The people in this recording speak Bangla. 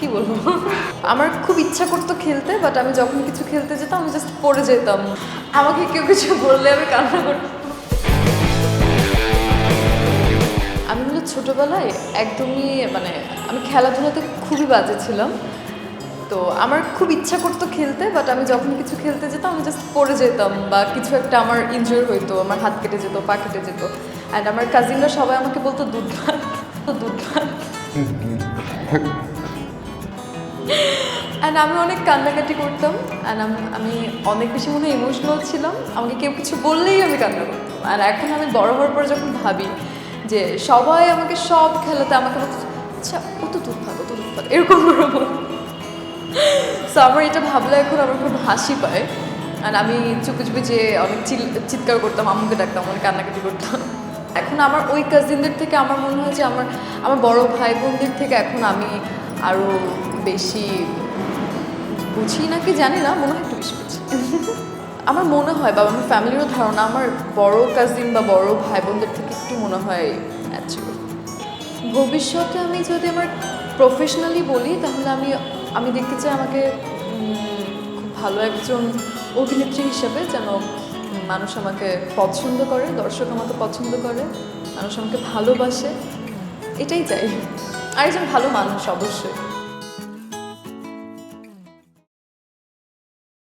কি বলব? আমার খুব ইচ্ছা করতো খেলতে বাট আমি যখন কিছু খেলতে যেতাম, আমি জাস্ট পড়ে যেতাম। আমাকে কেউ কিছু বললে আমি কান্না করতাম। আমি হলো ছোটোবেলায় একদমই মানে আমি খেলাধুলাতে খুবই বাজে ছিলাম। তো আমার খুব ইচ্ছা করতো খেলতে বাট আমি যখন কিছু খেলতে যেতাম, আমি জাস্ট পড়ে যেতাম, বা কিছু একটা আমার ইনজুর হইতো, আমার হাত কেটে যেত, পা কেটে যেত। অ্যান্ড আমার কাজিনরা সবাই আমাকে বলতো, দুধ ভাত দুধ ভাত অ্যান্ড আমি অনেক কান্নাকাটি করতাম অ্যান্ড আমি অনেক বেশি মনে হয় ইমোশনাল ছিলাম। আমাকে কেউ কিছু বললেই আমি কান্না করতাম। আর এখন আমি বড় হওয়ার পর যখন ভাবি যে সবাই আমাকে সব খেলাতে আমাকে আচ্ছা ও তো দুধ ভাত ও তো দুধ ভাত এরকম। সো আমার এটা ভাবলে এখন আমার খুব হাসি পায়। আর আমি চুপে চুপে যে অনেক চিৎকার করতাম, আম্মুকে ডাকতাম, অনেক কান্নাকাটি করতাম। এখন আমার ওই কাজিনদের থেকে আমার মনে হয় যে আমার আমার বড় ভাই বোনদের থেকে এখন আমি আরও বেশি বুঝি নাকি জানি না, মনে হয় একটু বেশি বুঝি। আমার মনে হয় বা আমার ফ্যামিলিরও ধারণা, আমার বড় কাজিন বা বড় ভাই বোনদের থেকে একটু মনে হয় ভবিষ্যতে আমি যদি আমার প্রফেশনালি বলি, তাহলে আমি আমি দেখতে চাই আমাকে খুব ভালো একজন অভিনেত্রী হিসেবে যেন মানুষ আমাকে পছন্দ করে, দর্শক আমাকে পছন্দ করে, মানুষ আমাকে ভালোবাসে। এটাই চাই। আর একজন ভালো মানুষ, অবশ্যই।